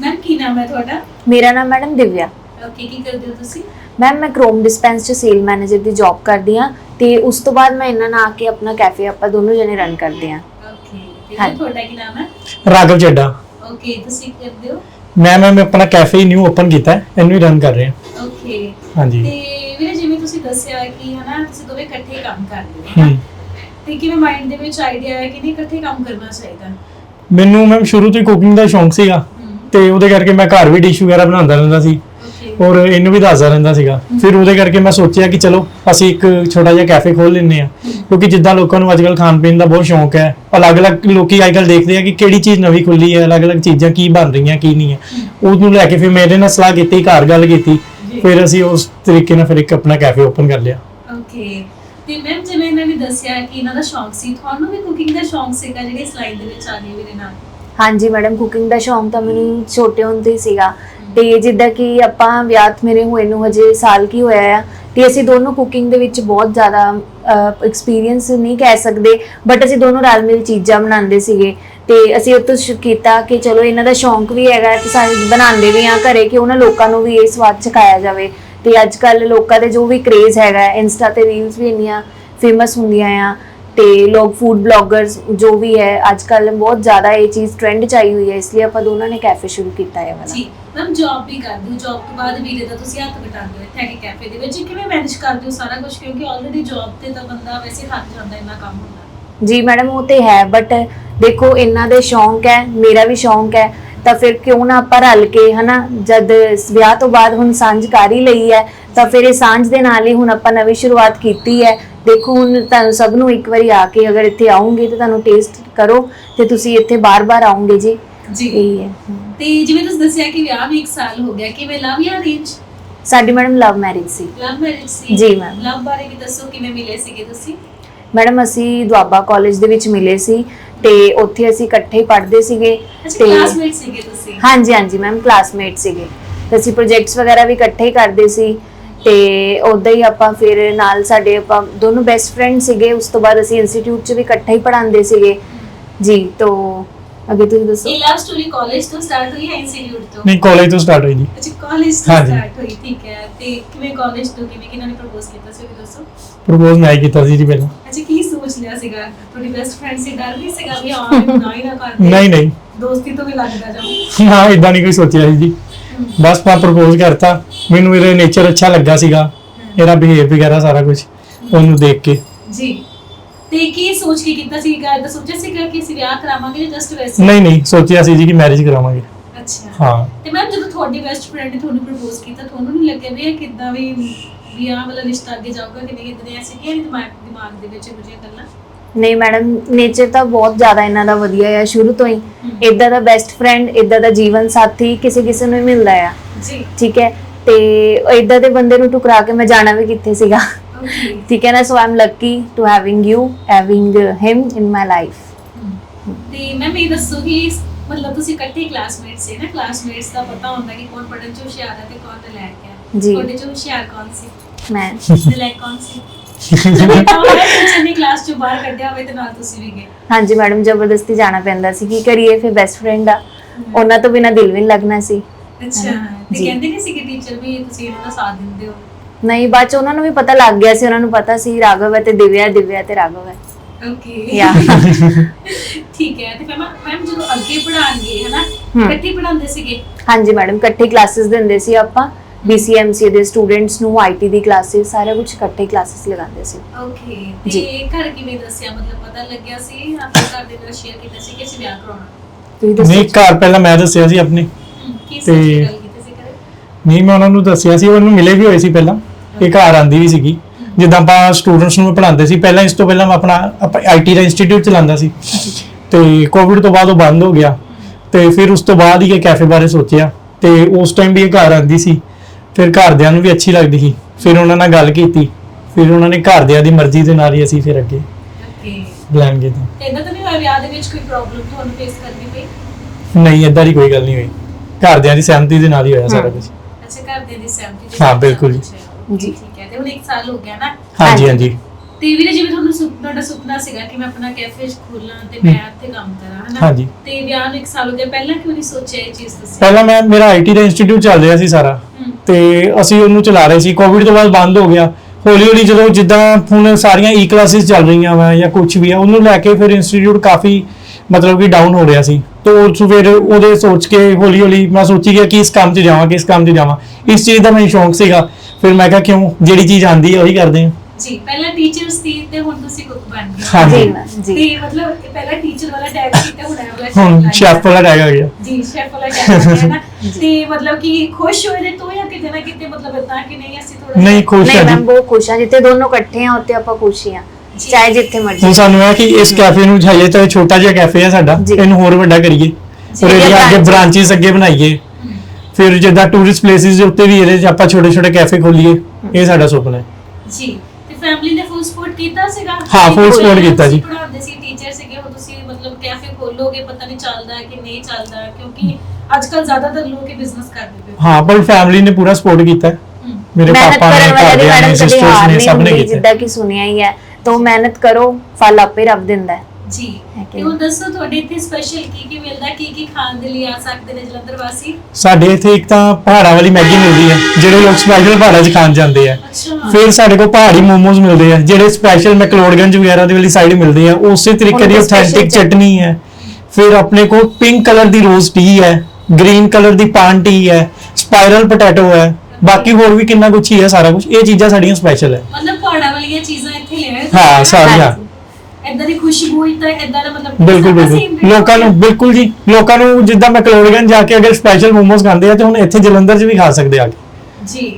ਮੈਮ ਕੀ ਨਾਮ ਹੈ ਤੁਹਾਡਾ? ਮੇਰਾ ਨਾਮ ਮੈਡਮ ਦਿਵਿਆ। ਓਕੇ ਕੀ ਕਰਦੇ ਹੋ ਤੁਸੀਂ? ਮੈਮ ਮੈਂ ਕ੍ਰੋਮ ਡਿਸਪੈਂਸ ਚ ਸੇਲ ਮੈਨੇਜਰ ਦੀ ਜੌਬ ਕਰਦੀ ਹਾਂ ਤੇ ਉਸ ਤੋਂ ਬਾਅਦ ਮੈਂ ਇਹਨਾਂ ਨਾਲ ਆ ਕੇ ਆਪਣਾ ਕੈਫੇ ਆਪਾਂ ਦੋਨੋਂ ਜਣੇ ਰਨ ਕਰਦੇ ਹਾਂ। ਓਕੇ ਤੇ। ਤੁਹਾਡਾ ਕੀ ਨਾਮ ਹੈ? ਰਾਘਵ ਚੱਡਾ ਓਕੇ ਤੁਸੀਂ ਕੀ ਕਰਦੇ ਹੋ? ਮੈਂ ਮੈਂ ਆਪਣਾ ਕੈਫੇ ਨਿਊ ਓਪਨ ਕੀਤਾ ਹੈ ਇਹਨੂੰ ਹੀ ਰਨ ਕਰ ਰਹੇ। ਹਾਂ ਓਕੇ ਹਾਂਜੀ। ਤੇ ਵੀਰੇ ਜਿਵੇਂ ਤੁਸੀਂ ਦੱਸਿਆ ਕਿ ਹਨਾ ਤੁਸੀਂ ਦੋਵੇਂ ਇਕੱਠੇ ਕੰਮ ਕਰਦੇ ਹੋ ਹੂੰ। ਹਨਾ? ਤੇ ਕਿਵੇਂ ਮਾਈਂਡ ਦੇ ਵਿੱਚ ਆਈਡੀਆ ਹੈ ਕਿ ਨਹੀਂ ਇਕੱਠੇ ਕੰਮ ਕਰਨਾ ਚਾਹੀਦਾ? ਮੈਨੂੰ ਮੈਮ ਸ਼ੁਰੂ ਤੋਂ ਹੀ ਕੁਕਿੰਗ ਦਾ ਸ਼ੌਂਕ ਸੀਗਾ। ਤੇ ਉਹਦੇ ਕਰਕੇ ਮੈਂ ਘਰ ਵੀ ਡਿਸ਼ ਵਗੈਰਾ ਬਣਾਉਂਦਾ ਰਹਿੰਦਾ ਸੀ। ਔਰ ਇਹਨੂੰ ਵੀ ਦੱਸਦਾ ਰਹਿੰਦਾ ਸੀਗਾ। ਫਿਰ ਉਹਦੇ ਕਰਕੇ ਮੈਂ ਸੋਚਿਆ ਕਿ ਚਲੋ ਅਸੀਂ ਇੱਕ ਛੋਟਾ ਜਿਹਾ ਕੈਫੇ ਖੋਲ ਲੈਂਦੇ ਆ ਕਿਉਂਕਿ ਜਿੱਦਾਂ ਲੋਕਾਂ ਨੂੰ ਅੱਜਕੱਲ ਖਾਣ ਪੀਣ ਦਾ ਬਹੁਤ ਸ਼ੌਂਕ ਹੈ ਅਲੱਗ-ਅਲੱਗ ਲੋਕੀ ਅੱਜਕੱਲ ਦੇਖਦੇ ਆ ਕਿ ਕਿਹੜੀ ਚੀਜ਼ ਨਵੀਂ ਖੁੱਲੀ ਹੈ ਅਲੱਗ-ਅਲੱਗ ਚੀਜ਼ਾਂ ਕੀ ਬਣ ਰਹੀਆਂ ਕੀ ਨਹੀਂ ਹੈ। ਉਹਨੂੰ ਲੈ ਕੇ ਫਿਰ ਮੇਰੇ ਨਾਲ ਸਲਾਹ ਕੀਤੀ ਘਰ ਗੱਲ ਕੀਤੀ। ਫਿਰ ਅਸੀਂ ਉਸ ਤਰੀਕੇ ਨਾਲ ਫਿਰ ਇੱਕ ਆਪਣਾ ਕੈਫੇ ਓਪਨ ਕਰ ਲਿਆ। ਓਕੇ ਤੇ ਮੈਮ ਜਿਵੇਂ ਇਹਨਾਂ ਨੇ ਦੱਸਿਆ ਕਿ ਇਹਨਾਂ ਦਾ ਸ਼ੌਂਕ ਸੀ ਤੁਹਾਨੂੰ ਵੀ ਕੁਕਿੰਗ ਦਾ ਸ਼ੌਂਕ ਸੀਗਾ ਜਿਹੜੇ ਇਸ ਲਾਈਨ ਦੇ ਵਿੱਚ ਆ ਗਏ ਵੀਰੇ ਨਾਲ? ਹਾਂਜੀ ਮੈਡਮ ਕੁਕਿੰਗ ਦਾ ਸ਼ੌਂਕ ਤਾਂ ਮੈਨੂੰ ਛੋਟੇ ਹੁੰਦੇ ਹੀ ਸੀਗਾ। ਤੇ ਜਿੱਦਾਂ ਕਿ ਆਪਾਂ ਵਿਆਹ ਮੇਰੇ ਹੋਏ ਨੂੰ ਹਜੇ ਸਾਲ ਕੀ ਹੋਇਆ ਆ, ਤੇ ਅਸੀਂ ਦੋਨੋਂ ਕੁਕਿੰਗ ਦੇ ਵਿੱਚ ਬਹੁਤ ਜ਼ਿਆਦਾ ਐਕਸਪੀਰੀਅੰਸ ਨਹੀਂ ਕਹਿ ਸਕਦੇ ਬਟ ਅਸੀਂ ਦੋਨੋਂ ਰਲ ਮਿਲ ਚੀਜ਼ਾਂ ਬਣਾਉਂਦੇ ਸੀਗੇ। ਤੇ ਅਸੀਂ ਉਹ ਤੋਂ ਸ਼ੁਰੂ ਕੀਤਾ ਕਿ ਚਲੋ ਇਹਨਾਂ ਦਾ ਸ਼ੌਂਕ ਵੀ ਹੈਗਾ ਤੇ ਸਾਰੇ ਬਣਾਉਂਦੇ ਵੀ ਆ ਘਰੇ ਕਿ ਉਹਨਾਂ ਲੋਕਾਂ ਨੂੰ ਵੀ ਇਹ ਸਵਾਦ ਚਖਾਇਆ ਜਾਵੇ। ਤੇ ਅੱਜ ਕੱਲ ਲੋਕਾਂ ਦੇ ਜੋ ਵੀ ਕ੍ਰੇਜ਼ ਹੈਗਾ, ਇੰਸਟਾ ਤੇ ਰੀਲਸ ਵੀ ਇੰਨੀਆਂ ਫੇਮਸ ਹੁੰਦੀਆਂ ਆ ਤੇ ਲੋਕ ਫੂਡ ਬਲੌਗਰਸ ਜੋ ਵੀ ਹੈ ਅੱਜ ਕੱਲ ਬਹੁਤ ਜ਼ਿਆਦਾ ਇਹ ਚੀਜ਼ ਟ੍ਰੈਂਡ ਚ ਆਈ ਹੋਈ ਹੈ ਇਸ ਲਈ ਆਪਾਂ ਦੋਨਾਂ ਨੇ ਕੈਫੇ ਸ਼ੁਰੂ ਕੀਤਾ ਹੈ ਵਾਲਾ। ਜੀ ਮੈਮ ਜੌਬ ਵੀ ਕਰਦੇ ਹੋ ਜੌਬ ਤੋਂ ਬਾਅਦ ਵੀਰੇ ਦਾ ਤੁਸੀਂ ਹੱਥ ਵਟਾਉਂਦੇ ਹੋ ਇੱਥੇ ਕੇ ਕੈਫੇ ਦੇ ਵਿੱਚ। ਕਿਵੇਂ ਮੈਨੇਜ ਕਰਦੇ ਹੋ ਸਾਰਾ ਕੁਝ ਕਿਉਂਕਿ ਆਲਰੇਡੀ ਜੌਬ ਤੇ ਤਾਂ ਬੰਦਾ ਵੈਸੇ ਥੱਕ ਜਾਂਦਾ ਇੰਨਾ ਕੰਮ ਹੁੰਦਾ। ਜੀ ਮੈਡਮ ਉਹ ਤੇ ਹੈ ਬਟ ਦੇਖੋ ਇਹਨਾਂ ਦੇ ਸ਼ੌਂਕ ਹੈ ਮੇਰਾ ਵੀ ਸ਼ੌਂਕ ਹੈ ਤਾਂ ਫਿਰ ਕਿਉਂ ਨਾ ਆਪਾਂ ਰਲ ਕੇ ਹਨਾ ਜਦ ਵਿਆਹ ਤੋਂ ਬਾਅਦ ਹੁਣ ਸਾਂਝ ਕਰ ਹੀ ਲਈ ਹੈ ਤਾਂ ਫਿਰ ਇਹ ਸਾਂਝ ਦੇ ਨਾਲ ਹੀ ਹੁਣ ਆਪਾਂ ਨਵੀਂ ਸ਼ੁਰੂਆਤ ਕੀਤੀ ਹੈ ਦੇਖੋ ਹੁਣ ਤੁਹਾਨੂੰ ਸਭ ਨੂੰ ਇੱਕ ਵਾਰੀ ਆ ਕੇ ਅਗਰ ਇੱਥੇ ਆਉਂਗੇ ਤੇ ਤੁਹਾਨੂੰ ਟੇਸਟ ਕਰੋ ਤੇ ਤੁਸੀਂ ਇੱਥੇ ਬਾਰ-ਬਾਰ ਆਉਂਗੇ ਜੀ। ਜੀ। ਇਹ ਹੈ। ਤੇ ਜਿਵੇਂ ਤੁਸੀਂ ਦੱਸਿਆ ਕਿ ਵਿਆਹ ਨੂੰ 1 ਸਾਲ ਹੋ ਗਿਆ ਕਿਵੇਂ ਲਵ ਜਾਂ ਅਰੇਂਜ ਸਾਡੀ ਮੈਡਮ ਲਵ ਮੈਰਿਜ ਸੀ। ਲਵ ਮੈਰਿਜ ਸੀ। ਜੀ ma'am। ਲਵ ਬਾਰੇ ਵੀ ਦੱਸੋ ਕਿਵੇਂ ਮਿਲੇ ਸੀਗੇ ਤੁਸੀਂ? ਮੈਡਮ ਅਸੀਂ ਦੁਆਬਾ ਕਾਲਜ ਦੇ ਵਿੱਚ ਮਿਲੇ ਸੀ ਤੇ ਉੱਥੇ ਅਸੀਂ ਇਕੱਠੇ ਹੀ ਪੜ੍ਹਦੇ ਸੀਗੇ ਅੱਛਾ ਕਲਾਸਮੇਟ ਸੀਗੇ ਤੁਸੀਂ? ਹਾਂਜੀ ਹਾਂਜੀ ਮੈਮ ਕਲਾਸਮੇਟ ਸੀਗੇ। ਤੇ ਅਸੀਂ ਪ੍ਰੋਜੈਕਟਸ ਵਗੈਰਾ ਵੀ ਇਕੱਠੇ ਹੀ ਕਰਦੇ ਸੀ। ਤੇ ਉਦਾਂ ਹੀ ਆਪਾਂ ਫਿਰ ਨਾਲ ਸਾਡੇ ਆਪਾਂ ਦੋਨੋਂ ਬੈਸਟ ਫਰੈਂਡ ਸੀਗੇ ਉਸ ਤੋਂ ਬਾਅਦ ਅਸੀਂ ਇੰਸਟੀਚਿਊਟ 'ਚ ਵੀ ਇਕੱਠੇ ਹੀ ਪੜ੍ਹਾਉਂਦੇ ਸੀਗੇ। ਜੀ ਤੋਂ ਅੱਗੇ ਤੁਸੀਂ ਦੱਸੋ। ਇਹ ਲਵ ਸਟੋਰੀ ਕਾਲਜ ਤੋਂ ਸਟਾਰਟ ਹੋਈ ਹੈ ਇੰਸਟੀਚਿਊਟ ਤੋਂ? ਨਹੀਂ ਕਾਲਜ ਤੋਂ ਸਟਾਰਟ ਹੋਈ ਜੀ। ਅੱਛਾ ਕਾਲਜ ਤੋਂ ਹਾਂਜੀ। ਸਟਾਰਟ ਹੋਈ ਠੀਕ ਹੈ। ਤੇ ਕਿਵੇਂ ਕਾਲਜ ਤੋਂ ਕਿਵੇਂ ਕਿਹਨਾਂ ਨੇ ਪ੍ਰਪੋਜ਼ ਕੀਤਾ ਸੀ ਉਹ ਵੀ ਦੱਸੋ। ਪ੍ਰਪੋਜ਼ ਮੈਂ ਕੀਤਾ ਸੀ ਜੀ ਪਹਿਲਾਂ। ਅੱਛਾ ਕੀ ਸੋਚ ਲਿਆ ਸੀਗਾ? ਤੁਹਾਡੀ ਬੈਸਟ ਫਰੈਂਡ ਸੀ ਡਰ ਨਹੀਂ ਸੀਗਾ ਵੀ ਹਾਂ ਨਾ ਹੀ ਨਾ ਕਰਦੇ? ਨਹੀਂ ਨਹੀਂ। ਦੋਸਤੀ ਤੋਂ ਵੀ ਲੱਗਦਾ ਜਾਊ ਹਾਂ ਇਦਾਂ ਨਹੀਂ ਕੋਈ ਸੋਚਿਆ ਸੀ ਜੀ। ਬਸ ਮੈਂ ਪ੍ਰਪੋਜ਼ ਕਰਤਾ। ਮੈਨੂੰ ਇਹਦਾ ਨੇਚਰ ਅੱਛਾ ਲੱਗਾ ਸੀਗਾ। ਇਹਦਾ ਬਿਹੇਵ ਵਗੈਰਾ ਸਾਰਾ ਕੁਝ ਉਹਨੂੰ ਦੇਖ ਕੇ। ਜੀ। ਤੇ ਕੀ ਸੋਚ ਕੇ ਕੀਤਾ ਸੀਗਾ ਇਹਦਾ ਸੋਚਿਆ ਸੀਗਾ ਕਿ ਅਸੀਂ ਵਿਆਹ ਕਰਾਵਾਂਗੇ ਜਾਂ ਜਸਟ ਵੈਸੇ? ਨਹੀਂ ਨਹੀਂ ਸੋਚਿਆ ਸੀ ਜੀ ਕਿ ਮੈਰਿਜ ਕਰਾਵਾਂਗੇ। ਅੱਛਾ। ਹਾਂ। ਤੇ ਮੈਮ ਜਦੋਂ ਤੁਹਾਡੀ ਬੈਸਟ ਫਰੈਂਡ ਨੇ ਤੁਹਾਨੂੰ ਪ੍ਰਪੋਜ਼ ਕੀਤਾ ਤੁਹਾਨੂੰ ਨਹੀਂ ਲੱਗਿਆ ਵੀ ਇਹ ਕਿੱਦਾਂ ਵੀ ਵੀ ਆਹ ਵਾਲਾ ਰਿਸ਼ਤਾ ਅੱਗੇ ਜਾਊਗਾ ਕਿ ਨਹੀਂ? ਕਿਦਾਂ ਐਸੇ ਕੀ ਦਿਮਾਗ ਦਿਮਾਗ ਦੇ ਵਿੱਚ ਮੁਝੇ ਗੱਲਾਂ? ਨਹੀਂ ਮੈਡਮ ਨੇਚਰ ਤਾਂ ਬਹੁਤ ਜ਼ਿਆਦਾ ਇਹਨਾਂ ਦਾ ਵਧੀਆ ਹੈ ਸ਼ੁਰੂ ਤੋਂ ਹੀ। ਇਦਾਂ ਦਾ ਬੈਸਟ ਫਰੈਂਡ ਇਦਾਂ ਦਾ ਜੀਵਨ ਸਾਥੀ ਕਿਸੇ ਕਿਸੇ ਨੂੰ ਹੀ ਮਿਲਦਾ ਆ। ਜੀ। ਠੀਕ ਹੈ? ਤੇ ਇਦਾਂ ਦੇ ਬੰਦੇ ਨੂੰ ਟੁਕਰਾ ਕੇ ਮੈਂ ਜਾਣਾ ਵੀ ਕਿੱਥੇ ਸੀਗਾ। ਠੀਕ ਹੈ ਨਾ? So I'm lucky to having you having him in my life ਤੇ ਮੈਮ ਇਹ ਦੱਸੋ ਕਿ ਮਤਲਬ ਤੁਸੀਂ ਇਕੱਠੇ ਕਲਾਸਮੇਟ ਸੀ ਨਾ? ਕਲਾਸਮੇਟਸ ਦਾ ਪਤਾ ਹੁੰਦਾ ਕਿ ਕੌਣ ਪੜ੍ਹਨ ਚ ਹੁਸ਼ਿਆਰ ਹੈ ਤੇ ਕੌਣ ਨਲਾਇਕ ਹੈ ਜੀ। ਤੁਹਾਡੇ ਚ ਹੁਸ਼ਿਆਰ ਕੌਣ ਸੀ? ਮੈਂ। ਨਲਾਇਕ ਕੌਣ ਸੀ? ਜਿਵੇਂ ਤਾਂ ਚੰਨੀ ਕਲਾਸ ਚੋਂ ਬਾਹਰ ਕੱਢਿਆ ਹੋਵੇ ਤੇ ਨਾਲ ਤੁਸੀਂ ਵੀ ਗਏ। ਹਾਂਜੀ ਮੈਡਮ ਜ਼ਬਰਦਸਤੀ ਜਾਣਾ ਪੈਂਦਾ ਸੀ। ਕੀ ਕਰੀਏ ਫਿਰ ਬੈਸਟ ਫਰੈਂਡ ਆ। ਉਹਨਾਂ ਤੋਂ ਬਿਨਾ ਦਿਲ ਵੀ ਨਹੀਂ ਲੱਗਣਾ ਸੀ। ਅੱਛਾ ਤੇ ਜੀ। ਕਹਿੰਦੇ ਨਹੀਂ ਸੀ ਕਿ ਟੀਚਰ ਵੀ ਤੁਸੀਂ ਇਹਨਾਂ ਦਾ ਸਾਥ ਦਿੰਦੇ ਹੋ? ਨਹੀਂ ਬਾਅਦ ਚ ਉਹਨਾਂ ਨੂੰ ਵੀ ਪਤਾ ਲੱਗ ਗਿਆ ਸੀ। ਉਹਨਾਂ ਨੂੰ ਪਤਾ ਸੀ ਰਾਘਵ ਹੈ ਤੇ ਦਿਵਿਆ ਦਿਵਿਆ ਤੇ ਰਾਘਵ ਹੈ। Okay yeah. ਠੀਕ ਹੈ ਤੇ ਮੈਮ ਮੈਮ ਜਦੋਂ ਅੱਗੇ ਪੜਾਣਗੇ ਹਨਾ ਹਮ। ਇਕੱਠੇ ਪੜਾਉਂਦੇ ਸੀਗੇ? ਹਾਂਜੀ ਮੈਡਮ ਇਕੱਠੇ ਕਲਾਸਿਸ ਦਿੰਦੇ ਸੀ ਆਪਾਂ। BCMC ਦੇ ਸਟੂਡੈਂਟਸ ਨੂੰ IT ਦੀ ਕਲਾਸਿਸ ਸਾਰਾ ਕੁਝ ਇਕੱਠੇ ਕਲਾਸਿਸ ਲਗਾਉਂਦੇ ਸੀ। ਓਕੇ ਜੀ। ਤੇ ਘਰ ਕਿਵੇਂ ਦੱਸਿਆ? ਮਤਲਬ ਪਤਾ ਲੱਗਿਆ ਸੀ ਆਪਣੇ ਘਰ ਦੇ ਨਾਲ ਸ਼ੇਅਰ ਕੀਤਾ ਸੀ ਕਿ ਅਸੀਂ ਵਿਆਹ ਕਰਾਉਣਾ। ਤੁਸੀਂ ਨਹੀਂ ਦੱਸੋ ਘਰ ਪਹਿਲਾਂ ਮੈਂ ਦੱਸਿਆ ਸੀ ਆਪਣੇ। ਕੀ ਤੇ- ਕੇ ਗੱਲ ਕੀਤੀ ਸੀ ਘਰੇ? ਨਹੀਂ ਮੈਂ ਉਹਨਾਂ ਨੂੰ ਦੱਸਿਆ ਸੀ ਉਹਨੂੰ ਮਿਲੇ ਵੀ ਹੋਏ ਸੀ ਪਹਿਲਾਂ ਇਹ ਘਰ ਆਂਦੀ ਵੀ ਸੀਗੀ। ਜਿੱਦਾਂ ਆਪਾਂ ਸਟੂਡੈਂਟਸ ਨੂੰ ਪੜ੍ਹਾਉਂਦੇ ਸੀ ਪਹਿਲਾਂ ਇਸ ਤੋਂ ਪਹਿਲਾਂ ਮੈਂ ਆਪਣਾ ਆਈਟੀ ਦਾ ਇੰਸਟੀਚਿਊਟ ਚਲਾਉਂਦਾ ਸੀ। ਤੇ ਕੋਵਿਡ ਤੋਂ ਬਾਅਦ ਉਹ ਬੰਦ ਹੋ ਗਿਆ। ਤੇ ਫਿਰ ਉਸ ਤੋਂ ਬਾਅਦ ਹੀ ਇਹ ਕੈਫੇ ਬਾਰੇ ਸੋਚਿਆ। ਤੇ ਉਸ ਟਾਈਮ ਵੀ ਇਹ ਘਰ ਆਂਦੀ ਸੀ। ਫਿਰ ਘਰਦਿਆਂ ਨੂੰ ਵੀ ਅੱਛੀ ਲੱਗਦੀ ਸੀ। ਫਿਰ ਉਹਨਾਂ ਨਾਲ ਗੱਲ ਕੀਤੀ। ਫਿਰ ਉਹਨਾਂ ਨੇ ਘਰਦਿਆਂ ਦੀ ਮਰਜ਼ੀ ਦੇ ਨਾਲ ਹੀ ਅਸੀਂ ਫਿਰ ਅੱਗੇ ਓਕੇ। ਪਲਾਨ ਕੀਤਾ। ਤੇ ਇਦਾਂ ਤਾਂ ਨਹੀਂ ਹੋਇਆ ਵਿਆਹ ਦੇ ਵਿੱਚ ਕੋਈ ਪ੍ਰੋਬਲਮ ਤੁਹਾਨੂੰ ਫੇਸ ਕਰਨੀ ਪਈ? ਨਹੀਂ ਏਦਾਂ ਦੀ ਕੋਈ ਗੱਲ ਨਹੀਂ ਹੋਈ। ਘਰਦਿਆਂ ਦੀ ਸਹਿਮਤੀ ਦੇ ਨਾਲ ਹੀ ਹੋਇਆ ਸਾਰਾ ਕੁਝ ਅੱਛਾ ਘਰ ਦੇ ਸਹਿਮਤੀ ਦੇ ਹਾਂ, ਨਾਲ ਬਿਲਕੁਲ ਜੀ। ਅੱਛਾ, okay, ਜੀ। ਠੀਕ ਹੈ। ਤੇ ਹੁਣ 1 ਸਾਲ ਹੋ ਗਿਆ ਨਾ। ਹਾਂਜੀ ਹਾਂਜੀ। ਹਾਂਜੀ ਤੇ ਵੀਰੇ ਜਿਵੇਂ ਤੁਹਾਨੂੰ ਸੁਪ- ਤੁਹਾਡਾ ਸੁਪਨਾ ਸੀਗਾ ਕਿ ਮੈਂ ਆਪਣਾ ਕੈਫੇ ਖੋਲਾਂ ਤੇ ਮੈਂ ਇੱਥੇ ਕੰਮ ਕਰਾਂ ਹਨਾ? ਹਾਂਜੀ। ਤੇ ਵਿਆਹ ਨੂੰ 1 ਸਾਲ ਹੋ ਗਿਆ। ਪਹਿਲਾਂ ਕਿਉਂ ਨਹੀਂ ਸੋਚਿਆ ਇਹ ਚੀਜ਼ ਤੁਸੀਂ ਪਹਿਲਾਂ ਮੈਂ ਮੇਰਾ ਆਈਟੀ ਦਾ ਇੰਸਟੀਚਿਊਟ ਚੱਲ ਰਿਹਾ ਸੀ ਸਾਰਾ। ਤੇ ਅਸੀਂ ਉਹਨੂੰ ਚਲਾ ਰਹੇ ਸੀ। ਕੋਵਿਡ ਤੋਂ ਬਾਅਦ ਬੰਦ ਹੋ ਗਿਆ। ਹੌਲੀ ਹੌਲੀ ਜਦੋਂ ਜਿੱਦਾਂ ਹੁਣ ਸਾਰੀਆਂ ਈ ਕਲਾਸਿਸ ਚੱਲ ਰਹੀਆਂ ਵਾ ਜਾਂ ਕੁਝ ਵੀ ਆ, ਉਹਨੂੰ ਲੈ ਕੇ ਫਿਰ ਇੰਸਟੀਚਿਊਟ ਕਾਫੀ ਮਤਲਬ ਕਿ ਡਾਊਨ ਹੋ ਰਿਹਾ ਸੀ। ਤੇ ਉਸ ਫਿਰ ਉਹਦੇ ਸੋਚ ਕੇ ਹੌਲੀ ਹੌਲੀ ਮੈਂ ਸੋਚੀ ਗਿਆ ਕਿ ਇਸ ਕੰਮ 'ਚ ਜਾਵਾਂ ਕਿਸ ਕੰਮ 'ਚ ਜਾਵਾਂ। ਇਸ ਚੀਜ਼ ਦਾ ਮੈਨੂੰ ਸ਼ੌਂਕ ਸੀਗਾ। ਫਿਰ ਮੈਂ ਕਿਹਾ, ਕਿਉਂ? ਜਿਹੜੀ ਚੀਜ਼ ਆਂਦੀ ਹੈ ਉਹੀ ਕਰਦੇ ਹਾਂ ਜੀ ਪਹਿਲਾਂ ਟੀਚਰ ਸੀ ਤੇ ਹੁਣ ਤੁਸੀਂ ਕੁੱਕ ਬਣ ਗਏ। ਹਾਂਜੀ। ਜੀ ਤੇ ਮਤਲਬ ਪਹਿਲਾਂ ਟੀਚਰ ਵਾਲਾ ਟੈਗ ਸੀ ਤੇ ਹੁਣ ਇਹ ਵਾਲਾ tag ਹੁਣ। ਸ਼ੈਫ ਵਾਲਾ ਟੈਗ ਆ ਗਿਆ। ਜੀ ਸ਼ੈਫ ਵਾਲਾ ਟੈਗ ਹੈ ਨਾ। (laughs) ਤੇ ਮਤਲਬ ਕਿ ਖੁਸ਼ ਹੋਏ ਨੇ ਤੋਂ ਜਾਂ ਕਿਤੇ ਨਾ ਕਿਤੇ ਮਤਲਬ ਇਦਾਂ ਕਿ ਨਹੀਂ ਅਸੀਂ ਥੋੜਾ ਨਹੀਂ ਖੁਸ਼ ਨਹੀਂ ਹੈ ਜੀ ਬਹੁਤ ਖੁਸ਼ ਹਾਂ ਜਿੱਥੇ ਦੋਨੋਂ ਇਕੱਠੇ ਆ ਉੱਥੇ ਆਪਾਂ ਖੁਸ਼ ਹੀ ਆ। ਜੀ। ਚਾਹੇ ਜਿੱਥੇ ਹੁਣ ਮਰਜ਼ੀ ਸਾਨੂੰ ਇਹ ਕਿ ਇਸ ਕੈਫੇ ਨੂੰ ਹਜੇ ਤਾਂ ਇਹ ਛੋਟਾ ਜਿਹਾ ਕੈਫੇ ਆ ਸਾਡਾ। ਜੀ। ਇਹਨੂੰ ਹੋਰ ਵੱਡਾ ਕਰੀਏ। ਔਰ ਅੱਗੇ ਇਹਦੇ ਅੱਗੇ branches- ਬ੍ਰਾਂਚਸ ਅੱਗੇ ਬਣਾਈਏ। ਫਿਰ ਜਿੱਦਾਂ ਟੂਰਿਸਟ ਪਲੇਸਿਸ ਦੇ ਉੱਤੇ ਵੀ ਇਹਦੇ 'ਚ ਆਪਾਂ ਛੋਟੇ ਛੋਟੇ ਕੈਫੇ ਖੋਲੀਏ। ਇਹ ਸਾਡਾ ਸੁਪਨਾ ਹੈ। ਜੀ। ਫੈਮਿਲੀ ਨੇ ਫੁੱਲ ਸਪੋਰਟ ਕੀਤਾ ਸੀਗਾ? ਹਾਂ, ਤੁਸੀਂ support ਕੀਤਾ ਜੀ। ਪੜ੍ਹਾਉਂਦੇ ਸੀ ਟੀਚਰ ਸੀਗੇ ਹੁਣ ਤੁਸੀਂ ਮਤਲਬ ਕੈਫੇ ਖੋਲੋਗੇ ਪਤਾ ਨਹੀਂ ਚੱਲਦਾ ਹੈ ਕਿ ਨਹੀਂ ਚੱਲਦਾ ਕਿਉਂਕਿ ਅੱਜ ਕੱਲ ਜ਼ਿਆਦਾਤਰ ਲੋਕ ਇਹ ਬਿਜ਼ਨਸ ਕਰਦੇ ਪਏ ਹਾਂ ਪਰ ਫੈਮਿਲੀ ਨੇ ਪੂਰਾ ਸਪੋਰਟ ਕੀਤਾ ਮੇਰੇ ਪਾਪਾ ਨੇ ਕਰਨ ਵਾਲੇ ਦੀ ਘਰਦਿਆਂ ਮੈਡਮ ਨੇ ਸਿਸਟਰਸ ਨੇ ਸਭ ਨੇ ਕੀਤਾ। ਜਿੱਦਾਂ ਕਿ ਸੁਣਿਆ ਹੀ ਹੈ। ਤਾਂ ਮਿਹਨਤ ਕਰੋ ਫਲ ਆਪੇ ਰੱਬ ਦਿੰਦਾ ਹੈ। ਜੀ ਤੇ ਹੁਣ ਦੱਸੋ ਤੁਹਾਡੇ ਇੱਥੇ ਸਪੈਸ਼ਲ ਕੀ ਕੀ ਮਿਲਦਾ ਕੀ ਕੀ ਖਾਣ ਦੇ ਲਈ ਆ ਸਕਦੇ ਨੇ ਜਲੰਧਰ ਵਾਸੀ? ਸਾਡੇ ਇੱਥੇ ਇੱਕ ਤਾਂ ਪਹਾੜਾਂ ਵਾਲੀ ਮੈਗੀ ਮਿਲਦੀ ਹੈ ਜਿਹੜੇ ਲੋਕ ਸਪੈਸ਼ਲ ਪਹਾੜਾਂ 'ਚ ਖਾਣ ਜਾਂਦੇ ਆ। ਅੱਛਾ। ਫਿਰ ਸਾਡੇ ਕੋਲ ਪਹਾੜੀ ਮੋਮੋਜ਼ ਮਿਲਦੇ ਆ ਜਿਹੜੇ ਸਪੈਸ਼ਲ ਮੈਕਲੋਡਗੰਜ ਵਗੈਰਾ ਦੇ ਵਾਲੀ ਸਾਈਡ ਮਿਲਦੇ ਆ ਉਸੇ ਤਰੀਕੇ ਦੀ ਉਹਨਾਂ ਦੀ ਆਥੈਂਟਿਕ special ਚਟਨੀ ਹੈ। ਫਿਰ ਆਪਣੇ ਕੋਲ ਪਿੰਕ ਕਲਰ ਦੀ ਰੋਜ਼ ਟੀ ਹੈ ਗ੍ਰੀਨ ਕਲਰ ਦੀ ਪਾਨ ਟੀ ਹੈ ਸਪਾਈਰਲ ਪੋਟੈਟੋ ਹੈ ਬਾਕੀ ਹੋਰ ਵੀ ਕਿੰਨਾ ਕੁਝ ਹੀ ਹੈ ਸਾਰਾ ਕੁਝ ਇਹ ਚੀਜ਼ਾਂ ਸਾਡੀਆਂ ਸਪੈਸ਼ਲ ਹੈ। ਮਤਲਬ ਪਹਾੜਾਂ ਵਾਲੀਆਂ ਚੀਜ਼ਾਂ ਇੱਥੇ ਹਾਂ ਸਾਰੀਆਂ। ਇਦਾਂ ਦੀ ਖੁਸ਼ਬੂ ਇਦਾਂ ਇਦਾਂ ਦਾ ਮਤਲਬ ਬਿਲਕੁਲ ਬਿਲਕੁਲ। same ਲੋਕਾਂ ਨੂੰ ਬਿਲਕੁਲ ਜੀ ਲੋਕਾਂ ਨੂੰ ਜਿੱਦਾਂ ਮੈਕਲੋਡਗੰਜ ਜਾ ਕੇ ਅਗਰ ਸਪੈਸ਼ਲ ਮੋਮੋਜ਼ ਖਾਂਦੇ ਆ ਤੇ ਹੁਣ ਇੱਥੇ ਜਲੰਧਰ 'ਚ ਵੀ ਖਾ ਸਕਦੇ ਆ ਕੇ। ਜੀ।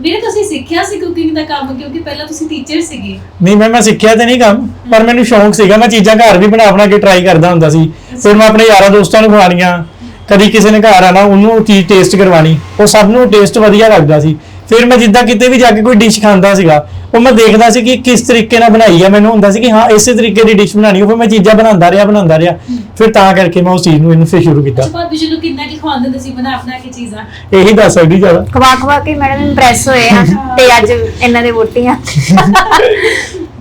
ਵੀਰੇ ਤੁਸੀਂ ਸਿੱਖਿਆ ਸੀ ਕੁਕਿੰਗ ਦਾ ਕੰਮ? ਕਿਉਂਕਿ ਪਹਿਲਾਂ ਤੁਸੀਂ ਟੀਚਰ ਸੀਗੇ। ਨਹੀਂ ਮੈਂ ਮੈਂ ਸਿੱਖਿਆ ਤੇ ਨਹੀਂ ਕੰਮ ਪਰ ਮੈਨੂੰ ਸ਼ੌਂਕ ਸੀਗਾ। ਮੈਂ ਚੀਜ਼ਾਂ ਘਰ ਵੀ ਬਣਾ ਬਣਾ ਕੇ ਟਰਾਈ ਕਰਦਾ ਹੁੰਦਾ ਸੀ। ਫਿਰ ਮੈਂ ਆਪਣੇ ਯਾਰਾਂ ਦੋਸਤਾਂ ਨੂੰ ਖਵਾਉਣੀਆਂ। ਕਦੀ ਕਿਸੇ ਨੇ ਘਰ ਆਣਾ ਉਹਨੂੰ ਉਹ ਚੀਜ਼ ਟੇਸਟ ਕਰਵਾਣੀ ਉਹ ਸਭ ਨੂੰ ਟੇਸਟ ਵਧੀਆ ਲੱਗਦਾ ਸੀ। ਫਿਰ ਮੈਂ ਜਿੱਦਾਂ ਕਿਤੇ ਵੀ ਜਾ ਕੇ ਕੋਈ ਡਿਸ਼ ਖਾਂਦਾ ਸੀਗਾ ਉਹ ਮੈਂ ਦੇਖਦਾ ਸੀ ਕਿ ਕਿਸ ਤਰੀਕੇ ਨਾਲ ਬਣਾਈ ਹੈ ਮੈਨੂੰ ਹੁੰਦਾ ਸੀ ਕਿ ਹਾਂ ਇਸੇ ਤਰੀਕੇ ਦੀ ਡਿਸ਼ ਬਣਾਣੀ ਉਹ ਫਿਰ ਮੈਂ ਚੀਜ਼ਾਂ ਬਣਾਉਂਦਾ ਰਿਹਾ ਬਣਾਉਂਦਾ ਰਿਹਾ। ਫਿਰ ਤਾਂ ਕਰਕੇ ਮੈਂ ਉਸ ਚੀਜ਼ ਨੂੰ ਇਹਨੂੰ ਫਿਰ ਸ਼ੁਰੂ ਕੀਤਾ। ਭਾਬੀ ਜੀ ਨੂੰ ਕਿੰਨਾ ਕੀ ਖਵਾਉਂਦੇ ਹੁੰਦੇ ਸੀ ਬਣਾ ਬਣਾ ਕੇ ਚੀਜ਼ਾਂ? ਇਹੀ ਦੱਸ ਸਕਦੀ ਜ਼ਿਆਦਾ। ਖਵਾ ਖਵਾ ਕੇ ਮੈਡਮ ਇੰਪ੍ਰੈਸ ਹੋਏ ਆ ਤੇ ਅੱਜ ਇਹਨਾਂ ਦੇ ਵੋਟੀਆਂ।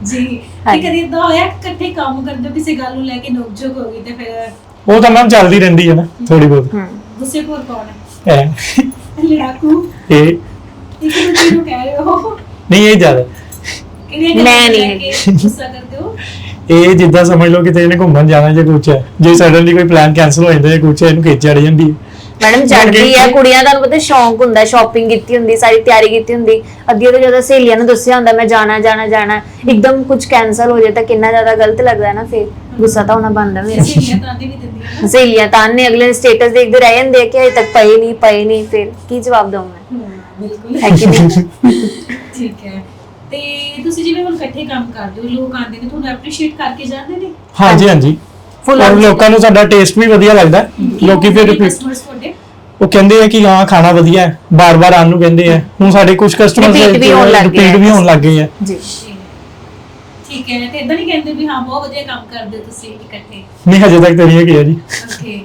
ਜੀ ਤੇ ਹਾਂਜੀ। ਕਦੀ ਇਦਾਂ ਹੋਇਆ ਕਿ ਇਕੱਠੇ ਕੰਮ ਕਰਦੇ ਹੋ ਕਿਸੇ ਗੱਲ ਨੂੰ ਲੈ ਕੇ ਨੋਕਝੋਕ ਹੋ ਗਈ ਤੇ ਫਿਰ ਉਹ ਤਾਂ ਮੈਮ ਚੱਲਦੀ ਰਹਿੰਦੀ ਹੈ ਨਾ ਥੋੜੀ ਬਹੁਤ। ਗੁੱਸੇ ਖੋਰ ਕੌਣ ਹੈ? ਹੈ ਲੜਾਕੂ। ਇਹ ਨੂੰ ਕਹਿ ਰਹੇ ਹੋ? ਨਹੀਂ ਇਹ ਜ਼ਿਆਦਾ। ਕਿਹੜੀਆਂ ਮੈਂ ਨਹੀਂ ਲੈ ਕੇ ਗੁੱਸਾ ਕਰਦੇ ਹੋ? ਇਹ ਜਿੱਦਾਂ ਸਮਝ ਲਓ ਕਿਤੇ ਇਹਨੇ ਘੁੰਮਣ ਜਾਣਾ ਜਾਂ ਕੁਛ ਹੈ। ਜੇ ਸਡਨਲੀ ਕੋਈ ਪਲਾਨ ਕੈਨਸਲ ਹੋ ਜਾਂਦਾ ਜਾਂ ਕੁਛ ਹੈ ਇਹਨੂੰ ਖਿੱਚ ਚੜ ਜਾਂਦੀ ਹੈ। ਮੈਡਮ ਚੜਦੀ ਆ ਕੁੜੀਆਂ ਦਾ ਪਤਾ ਸ਼ੌਂਕ ਹੁੰਦਾ ਸ਼ਾਪਿੰਗ ਕੀਤੀ ਹੁੰਦੀ ਸਾਰੀ ਤਿਆਰੀ ਕੀਤੀ ਹੁੰਦੀ। ਅੱਧੀਆਂ ਤੋਂ ਜ਼ਿਆਦਾ ਸਹੇਲੀਆਂ ਨੂੰ ਦੱਸਿਆ ਹੁੰਦਾ ਮੈਂ ਜਾਣਾ ਜਾਣਾ ਜਾਣਾ ਇੱਕਦਮ ਕੁਝ ਕੈਨਸਲ ਹੋ ਜਾਏ ਤਾਂ ਕਿੰਨਾ ਜ਼ਿਆਦਾ ਗਲਤ ਲੱਗਦਾ ਹੈ ਨਾ ਫਿਰ। ਗੁੱਸਾ ਤਾਂ ਹੋਣਾ ਬੰਦਾ ਮੇਰਾ। ਸਹੇਲੀਆਂ ਤਾਂ ਨਹੀਂ ਦਿੰਦੀਆਂ ਨਾ। ਸਹੇਲੀਆਂ ਤਾਂ ਨੇ ਅਗਲੇ ਸਟੇਟਸ ਦੇਖਦੇ ਰਹਿ ਜਾਂਦੇ ਆ ਕਿ ਹਜੇ ਤੱਕ ਪਏ ਨਹੀਂ ਪਏ ਨਹੀਂ ਫਿਰ ਕੀ ਜਵਾਬ ਦਵਾਂ ਮੈਂ? ਬਿਲਕੁਲ। ਹੈ ਕਿ ਨਹੀਂ? (laughs) ਠੀਕ ਹੈ। ਤੇ ਤੁਸੀਂ ਜਿਵੇਂ ਹੁਣ ਇਕੱਠੇ ਕੰਮ ਕਰਦੇ ਹੋ ਲੋਕ ਆਉਂਦੇ ਨੇ ਤੁਹਾਨੂੰ ਐਪਰੀਸ਼ੀਏਟ ਕਰਕੇ ਜਾਂਦੇ ਨੇ? ਹਾਂਜੀ ਹਾਂਜੀ। Full ਔਰ ਲੋਕਾਂ ਨੂੰ ਸਾਡਾ ਟੇਸਟ ਵੀ ਵਧੀਆ ਲੱਗਦਾ ਹੈ। ਲੋਕੀ ਫਿਰ repeat- ਕਸਟਮਰਸ ਤੁਹਾਡੇ? ਉਹ ਕਹਿੰਦੇ ਆ ਕਿ ਹਾਂ ਖਾਣਾ ਵਧੀਆ ਹੈ। ਬਾਰ-ਬਾਰ ਆਉਣ ਨੂੰ ਕਹਿੰਦੇ ਆ। ਹੁਣ ਸਾਡੇ ਕੁਝ ਕਸਟਮਰ Repeat ਵੀ ਹੋਣ ਲੱਗ ਗਏ ਰਿਪੀਟ ਵੀ ਆ। ਹੋਣ ਲੱਗ ਗਏ ਆ ਜੀ। ਠੀਕ ਹੈ ਤੇ ਇਦਾਂ ਨਹੀਂ ਕਹਿੰਦੇ ਵੀ ਹਾਂ ਬਹੁਤ ਵਧੀਆ ਕੰਮ ਕਰਦੇ ਹੋ ਤੁਸੀਂ ਇਕੱਠੇ। ਨਹੀਂ ਹਜੇ ਤੱਕ ਤਾਂ ਨਹੀਂ ਕਿਹਾ ਜੀ। ਓਕੇ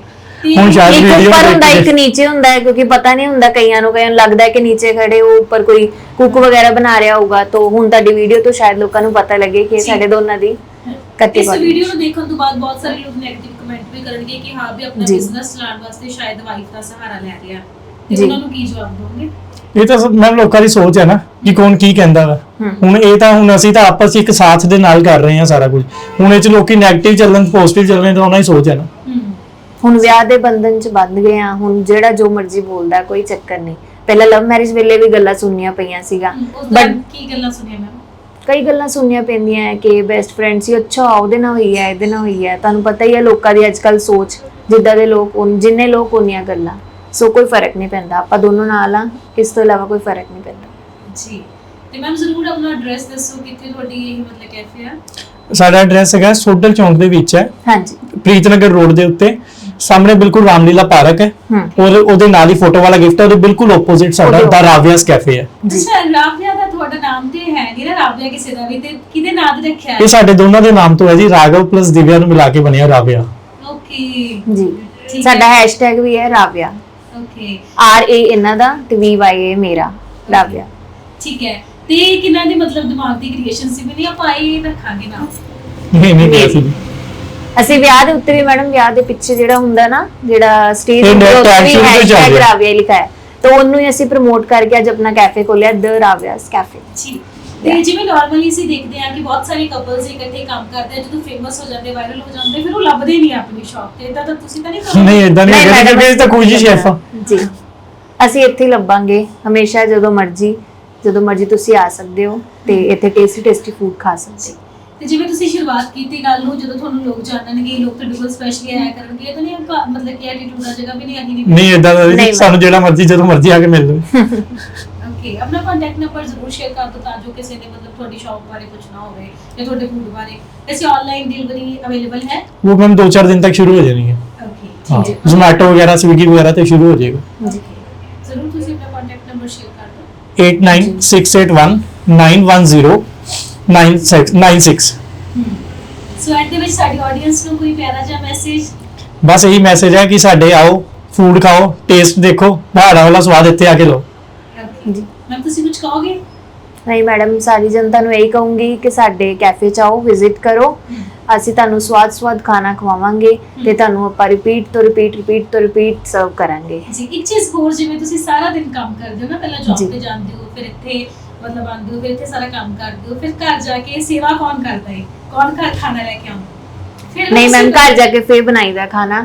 (laughs) ਹੁਣ ਸ਼ਾਇਦ ਇੱਕ video ਉੱਪਰ ਹੁੰਦਾ ਇੱਕ ਨੀਚੇ ਹੁੰਦਾ ਹੈ ਕਿਉਂਕਿ ਪਤਾ ਨਹੀਂ ਹੁੰਦਾ ਕਈਆਂ ਨੂੰ ਕਈਆਂ ਨੂੰ ਲੱਗਦਾ ਹੈ ਕਿ ਨੀਚੇ ਖੜੇ ਹੋ ਉੱਪਰ ਕੋਈ ਕੁੱਕ ਵਗੈਰਾ ਬਣਾ ਰਿਹਾ ਹੋਊਗਾ ਤਾਂ ਹੁਣ ਤੁਹਾਡੀ ਵੀਡੀਓ ਤੋਂ ਸ਼ਾਇਦ ਲੋਕਾਂ ਨੂੰ ਪਤਾ ਲੱਗੇ ਕਿ ਇਹ ਜੀ। ਸਾਡੇ ਦੋਨਾਂ ਦੀ ਕੱਟੀ ਇਸ ਵੀਡੀਓ ਨੂੰ ਦੇਖਣ ਤੋਂ ਬਾਅਦ ਬਹੁਤ ਸਾਰੇ ਲੋਕ 네ਗੇਟਿਵ ਕਮੈਂਟ ਵੀ ਕਰਨਗੇ ਕਿ ਹਾਂ ਵੀ ਆਪਣਾ ਜੀ। ਬਿਜ਼ਨਸ ਚਲਾਉਣ ਵਾਸਤੇ ਸ਼ਾਇਦ ਵਾਈਫ ਦਾ ਸਹਾਰਾ ਲੈ ਰਿਹਾ। ਤੇ ਜੀ। ਉਹਨਾਂ ਨੂੰ ਕੀ ਜਵਾਬ ਦੋਗੇ ਇਹ ਤਾਂ ਮੈਮ ਲੋਕਾਂ ਦੀ ਸੋਚ ਹੈ ਨਾ ਕਿ ਕੌਣ ਕੀ ਕਹਿੰਦਾ ਵਾ। ਹੁਣ ਇਹ ਤਾਂ ਹੁਣ ਅਸੀਂ ਤਾਂ ਆਪਸ 'ਚ ਇੱਕ ਸਾਥ ਦੇ ਨਾਲ ਕਰ ਰਹੇ ਹਾਂ ਸਾਰਾ ਕੁਝ। ਹੁਣ ਇਹ ਚ ਲੋਕੀ 네ਗੇਟਿਵ ਚੱਲਣ ਪੋਜ਼ਿਟਿਵ ਚੱਲਣ ਤਾਂ ਉਹਨਾਂ ਦੀ ਸੋਚ ਹੈ ਨਾ। ਹੁਣ ਵਿਆਹ ਦੇ ਬੰਧਨ ਚ ਬੰਦ ਗਏ ਆ ਹੁਣ ਜਿਹੜਾ ਜੋ ਮਰਜ਼ੀ ਬੋਲਦਾ ਕੋਈ ਚੱਕਰ ਨਹੀਂ। ਪਹਿਲਾਂ ਲਵ ਮੈਰਿਜ ਵੇਲੇ ਵੀ ਗੱਲਾਂ ਸੁਣਨੀਆਂ ਪਈਆਂ ਸੀਗਾ। ਬਟ ਕੀ ਗੱਲਾਂ ਸੁਣੀਆਂ ਮੈਂ ਕਈ ਗੱਲਾਂ ਸੁਣਨੀਆਂ ਪੈਂਦੀਆਂ ਹੈ ਕਿ ਬੈਸਟ ਫਰੈਂਡ ਸੀ ਅੱਛਾ ਉਹਦੇ ਨਾਲ ਹੋਈ ਹੈ ਇਹਦੇ ਨਾਲ ਹੋਈ ਹੈ। ਤੁਹਾਨੂੰ ਪਤਾ ਹੀ ਹੈ ਲੋਕਾਂ ਦੀ ਅੱਜਕੱਲ ਸੋਚ ਜਿੱਦਾਂ ਦੇ ਲੋਕ ਜਿੰਨੇ ਲੋਕ ਉਨੀਆਂ ਗੱਲਾਂ। ਸੋ ਕੋਈ ਫ਼ਰਕ ਨਹੀਂ ਪੈਂਦਾ। ਆਪਾਂ ਦੋਨੋਂ ਨਾਲ ਆ ਇਸ ਤੋਂ ਇਲਾਵਾ ਕੋਈ ਫ਼ਰਕ ਨਹੀਂ ਪੈਂਦਾ। ਜੀ। ਤੇ ਮੈਮ ਜ਼ਰੂਰ ਆਪਣਾ ਐਡਰੈਸ ਦੱਸੋ ਕਿੱਥੇ ਤੁਹਾਡੀ ਇਹ ਮਤਲਬ ਕੈਫੇ ਆ? ਸਾਡਾ ਐਡਰੈਸ ਹੈਗਾ ਸੋਡਲ ਚੌਂਕ ਦੇ ਵਿੱਚ ਹੈ। ਹਾਂਜੀ। ਪ੍ਰੀਤਨਗਰ ਰੋਡ ਦੇ ਉੱਤੇ। ਸਾਹਮਣੇ ਬਿਲਕੁਲ ਰਾਮਲੀਲਾ ਪਾਰਕ ਹੈ। ਔਰ ਉਹਦੇ ਨਾਲ ਹੀ ਫੋਟੋ ਵਾਲਾ ਗਿਫਟ ਹੈ। ਉਹਦੇ ਬਿਲਕੁਲ ਆਪੋਜ਼ਿਟ ਸਾਡਾ ਦਾ ਰਾਵਿਆਸ ਕੈਫੇ ਹੈ। ਜੀ। ਅੱਛਾ ਰਾਵਿਆ ਦਾ ਤੁਹਾਡਾ ਨਾਮ ਤੇ ਹੈ ਨਹੀਂ ਨਾ ਰਾਵਿਆ ਕਿਸੇ ਦਾ ਵੀ ਤੇ ਕਿਹਦੇ ਨਾਮ ਤੇ ਰੱਖਿਆ ਇਹ ਹੈ ਸਾਡੇ ਦੋਨਾਂ ਦੇ ਨਾਮ ਤੋਂ ਹੈ ਜੀ। ਰਾਘਵ ਪਲੱਸ ਦਿਵਿਆ ਨੂੰ ਮਿਲਾ ਕੇ ਬਣਿਆ ਰਾਵਿਆ। ਓਕੇ। ਜੀ। ਸਾਡਾ। ਹੈਸ਼ਟੈਗ ਵੀ ਹੈ ਰਾਵਿਆ। ਓਕੇ। ਆਰ ਏ ਇਹਨਾਂ ਦਾ ਤੇ ਵੀ ਵਾਈ ਏ ਮੇਰਾ ਰਾਵਿਆ। ਠੀਕ ਹੈ। ਤੇ ਕਿੰਨਾ ਦੇ ਮਤਲਬ ਦਿਮਾਗ ਦੀ ਕ੍ਰੀਏਸ਼ਨ ਸੀ ਵੀ ਨਹੀਂ ਆਪਾਂ ਇਹ ਰੱਖਾਂਗੇ ਨਾ ਨਹੀਂ ਨਹੀਂ ਨਹੀਂ ਅਸੀਂ ਅਸੀਂ ਵਿਆਹ ਦੇ ਉੱਤੇ ਵੀ ਮੈਡਮ ਵਿਆਹ ਦੇ ਪਿੱਛੇ ਜਿਹੜਾ ਹੁੰਦਾ ਨਾ ਜਿਹੜਾ ਸਟੇਜ ਇਹ ਉੱਤੇ ਵੀ ਤੋਂ ਰਿਹਾ। ਰਾਵਿਆ ਲਿਖਾ ਹੈ। ਤਾਂ ਉਹਨੂੰ ਹੀ ਅਸੀਂ ਪ੍ਰਮੋਟ ਕਰਕੇ ਅੱਜ ਆਪਣਾ ਕੈਫੇ ਖੋਲਿਆ ਦ ਰਾਵਿਆਸ ਕੈਫੇ ਜੀ ਤੇ ਜਿਵੇਂ ਨਾਰਮਲੀ ਅਸੀਂ ਦੇਖਦੇ ਹਾਂ ਕਿ ਬਹੁਤ ਸਾਰੇ ਕਪਲਸ ਇਕੱਠੇ ਕੰਮ ਕਰਦੇ ਆ ਜਦੋਂ ਫੇਮਸ ਹੋ ਜਾਂਦੇ ਵਾਇਰਲ ਹੋ ਜਾਂਦੇ ਫਿਰ ਉਹ ਲੱਭਦੇ ਨਹੀਂ ਆਪਣੀ ਸ਼ੌਪ ਤੇ। ਇਦਾਂ ਤਾਂ ਤੁਸੀਂ ਤਾਂ ਨਹੀਂ ਕਰੋਗੇ ਨਹੀਂ ਇਦਾਂ ਨਹੀਂ ਕਿਉਂਕਿ ਇਹ ਤਾਂ ਕੋਈ ਸ਼ੈਫ। ਆ ਜੀ। ਅਸੀਂ ਇੱਥੇ ਹੀ ਲੱਭਾਂਗੇ ਹਮੇਸ਼ਾ ਜਦੋਂ ਮਰਜ਼ੀ ਜਦੋਂ ਮਰਜ਼ੀ ਤੁਸੀਂ ਆ ਸਕਦੇ ਹੋ ਤੇ ਇੱਥੇ ਟੇਸਟੀ ਟੇਸਟੀ ਫੂਡ ਖਾ ਸਕਦੇ ਹੋ। ਤੇ ਜਿਵੇਂ ਤੁਸੀਂ ਸ਼ੁਰੂਆਤ ਕੀਤੀ ਗੱਲ ਨੂੰ ਜਦੋਂ ਤੁਹਾਨੂੰ ਲੋਕ ਜਾਣਨਗੇ ਲੋਕ ਤੁਹਾਡੇ ਕੋਲ ਸਪੈਸ਼ਲੀ ਆਇਆ ਕਰਨਗੇ ਇਹ ਤਾਂ ਨਹੀਂ ਮਤਲਬ ਕਿ ਐਟੀਟਿਊਡ ਆ ਜਗ੍ਹਾ ਵੀ ਨਹੀਂ ਆਹੀ ਨਹੀਂ ਨਹੀਂ ਇਦਾਂ ਦਾ ਸਾਨੂੰ ਜਿਹੜਾ ਮਰਜ਼ੀ ਜਦੋਂ ਮਰਜ਼ੀ ਆ ਕੇ ਮਿਲ ਲਵੇ (laughs) ਓਕੇ ਆਪਣਾ ਕੰਟੈਕਟ ਨੰਬਰ ਜ਼ਰੂਰ ਸ਼ੇਅਰ ਕਰ ਦਿਓ ਤਾਂ ਜੋ ਕਿਸੇ ਨੇ ਮਤਲਬ ਤੁਹਾਡੀ ਸ਼ਾਪ ਬਾਰੇ ਪੁੱਛਣਾ ਹੋਵੇ ਜਾਂ ਤੁਹਾਡੇ ਫੂਡ ਬਾਰੇ ਵੈਸੇ ਆਨਲਾਈਨ ਡਿਲੀਵਰੀ ਅਵੇਲੇਬਲ ਹੈ ਉਹ ਮੈਮ 2-4 ਦਿਨ ਤੱਕ ਸ਼ੁਰੂ ਹੋ ਜਾਣੀ ਹੈ ਓਕੇ ਹਾਂ ਜ਼ੋਮੈਟੋ ਵਗੈਰਾ ਸਵਿਗੀ ਵਗੈਰਾ ਤੇ ਸ਼ੁਰੂ ਹੋ ਜਾਏਗਾ ਜੀ ਜ਼ਰੂਰ ਤੁਸੀਂ ਆਪਣਾ ਕੰਟੈਕਟ ਨੰਬਰ ਸ਼ੇਅਰ ਕਰ ਦਿਓ 89681 910 96 ਸੋ ਐਟ ਦੇ ਵਿੱਚ ਸਾਡੀ ਆਡੀਅנס ਨੂੰ ਕੋਈ ਪਿਆਰਾ ਜਿਹਾ ਮੈਸੇਜ ਬਸ ਇਹੀ ਮੈਸੇਜ ਹੈ ਕਿ ਸਾਡੇ ਆਓ ਫੂਡ ਖਾਓ ਟੇਸਟ ਦੇਖੋ ਪਹਾੜਾਂ ਵਾਲਾ ਸਵਾਦ ਇੱਥੇ ਆ ਕੇ ਲਓ ਜੀ ਮੈਮ ਤੁਸੀਂ ਕੁਝ ਕਹੋਗੇ? ਨਹੀਂ ਮੈਡਮ ਸਾਰੀ ਜਨਤਾ ਨੂੰ ਇਹੀ ਕਹੂੰਗੀ ਕਿ ਸਾਡੇ ਕੈਫੇ 'ਚ ਆਓ ਵਿਜ਼ਿਟ ਕਰੋ। ਅਸੀਂ ਤੁਹਾਨੂੰ ਸਵਾਦ-ਸਵਾਦ ਖਾਣਾ ਖਵਾਵਾਂਗੇ ਤੇ ਤੁਹਾਨੂੰ ਆਪਾਂ ਰਿਪੀਟ ਤੋਂ ਰਿਪੀਟ ਰਿਪੀਟ ਤੋਂ ਰਿਪੀਟ ਸਰਵ ਕਰਾਂਗੇ। ਜੀ ਇੱਕ ਚੀਜ਼ ਹੋਰ ਜਿਵੇਂ ਤੁਸੀਂ ਸਾਰਾ ਦਿਨ ਕੰਮ ਕਰਦੇ ਹੋ ਨਾ ਪਹਿਲਾਂ। ਜੌਬ ਤੇ ਜਾਂਦੇ ਹੋ ਫਿਰ ਇੱਥੇ ਮਤਲਬ ਆਉਂਦੇ ਹੋ ਫਿਰ ਇੱਥੇ ਸਾਰਾ ਕੰਮ ਕਰਦੇ ਹੋ ਫਿਰ ਘਰ ਜਾ ਕੇ ਸੇਵਾ ਕੌਣ ਕਰਦਾ ਹੈ ਕੌਣ ਘਰ ਖਾਣਾ ਲੈ ਕੇ ਆਉਂਦਾ? ਫਿਰ ਨਹੀਂ ਮੈਮ ਘਰ ਜਾ ਕੇ ਫੇਰ ਬਣਾਈਦਾ ਖਾਣਾ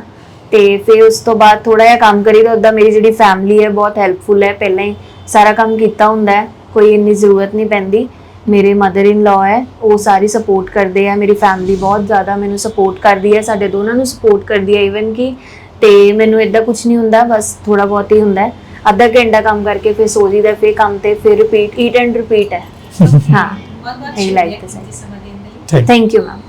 ਤੇ ਫੇਰ ਉਸ ਤੋਂ ਬਾਅਦ ਥੋੜਾ ਜਿਹਾ ਕੰਮ ਕਰੀਦਾ ਉਦਾਂ ਮੇਰੀ ਜਿਹੜੀ ਫੈਮਿਲੀ ਹੈ ਬਹੁਤ ਹੈਲਪਫੁਲ ਹੈ ਪਹਿਲਾਂ ਹੀ ਸਾਰਾ ਕੰਮ ਕੀਤਾ ਹੁੰਦਾ ਹੈ ਕੋਈ ਇੰਨੀ ਜ਼ਰੂਰਤ ਨਹੀਂ ਪੈਂਦੀ। ਮੇਰੇ ਮਦਰ ਇਨ ਲਾ ਹੈ ਉਹ ਸਾਰੀ ਸਪੋਰਟ ਕਰਦੇ ਆ ਮੇਰੀ ਫੈਮਿਲੀ ਬਹੁਤ ਜ਼ਿਆਦਾ ਮੈਨੂੰ ਸਪੋਰਟ ਕਰਦੀ ਹੈ ਸਾਡੇ ਦੋਨਾਂ ਨੂੰ ਸਪੋਰਟ ਕਰਦੀ ਹੈ ਇਵਨ ਕਿ ਤੇ ਮੈਨੂੰ ਇਦਾਂ ਕੁਝ ਨਹੀਂ ਹੁੰਦਾ ਬਸ ਥੋੜਾ ਬਹੁਤ ਹੀ ਹੁੰਦਾ ਹੈ। ਅੱਧਾ ਘੰਟਾ ਕੰਮ ਕਰਕੇ ਫਿਰ ਸੋ ਜੀਦਾ ਫਿਰ ਕੰਮ ਤੇ ਫਿਰ ਰਿਪੀਟ ਈਟ ਐਂਡ ਰਿਪੀਟ ਹੈ। (laughs) ਹਾਂ ਬਹੁਤ ਬਹੁਤ ਇਹੀ ਸ਼ੁਕਰੀਆ life ਤੇ ਤੁਸੀਂ ਸਮਾਂ ਦੇਣ ਦੇ ਲਈ ਥੈਂਕ ਥੈਂਕ ਯੂ ਮੈਮ